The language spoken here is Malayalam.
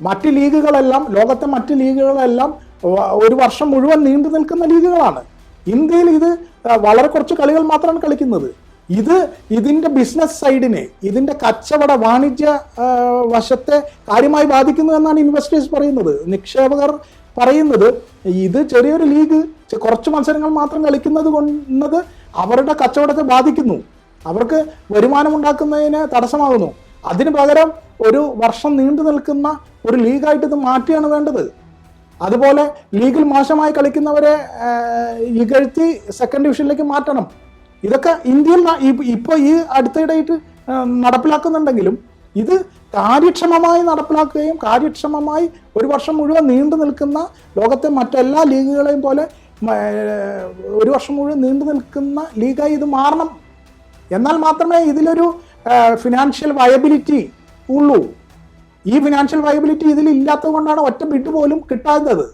മറ്റ് ലീഗുകളെല്ലാം ലോകത്തെ മറ്റ് ലീഗുകളെല്ലാം ഒരു വർഷം മുഴുവൻ നീണ്ടു നിൽക്കുന്ന ലീഗുകളാണ്. ഇന്ത്യയിൽ ഇത് വളരെ കുറച്ച് കളികൾ മാത്രമാണ് കളിക്കുന്നത്. ഇത് ഇതിന്റെ ബിസിനസ് സൈഡിനെ ഇതിന്റെ കച്ചവട വാണിജ്യ വശത്തെ കാര്യമായി ബാധിക്കുന്നു എന്നാണ് ഇൻവെസ്റ്റേഴ്സ് പറയുന്നത്. നിക്ഷേപകർ പറയുന്നത് ഇത് ചെറിയൊരു ലീഗ് കുറച്ച് മത്സരങ്ങൾ മാത്രം കളിക്കുന്നത് കൊണ്ടത് അവരുടെ കച്ചവടത്തെ ബാധിക്കുന്നു. അവർക്ക് വരുമാനം ഉണ്ടാക്കുന്നതിന് തടസ്സമാകുന്നു. അതിന് പകരം ഒരു വർഷം നീണ്ടു നിൽക്കുന്ന ഒരു ലീഗായിട്ട് ഇത് മാറ്റിയാണ് വേണ്ടത്. അതുപോലെ ലീഗിൽ മോശമായി കളിക്കുന്നവരെ ഇകഴ്ത്തി സെക്കൻഡ് ഡിവിഷനിലേക്ക് മാറ്റണം. ഇതൊക്കെ ഇന്ത്യയിൽ ഇപ്പോൾ ഈ അടുത്തിടെയായിട്ട് നടപ്പിലാക്കുന്നുണ്ടെങ്കിലും ഇത് കാര്യക്ഷമമായി നടപ്പിലാക്കുകയും കാര്യക്ഷമമായി ഒരു വർഷം മുഴുവൻ നീണ്ടു നിൽക്കുന്ന ലോകത്തെ മറ്റെല്ലാ ലീഗുകളെയും പോലെ ഒരു വർഷം മുഴുവൻ നീണ്ടു നിൽക്കുന്ന ലീഗായി ഇത് മാറണം. എന്നാൽ മാത്രമേ ഇതിലൊരു ഫിനാൻഷ്യൽ വയബിലിറ്റി ഉള്ളൂ. ഈ ഫിനാൻഷ്യൽ വയബിലിറ്റി ഇതിൽ ഇല്ലാത്തത് കൊണ്ടാണ് ഒറ്റ ബിഡ് പോലും കിട്ടാത്തത്.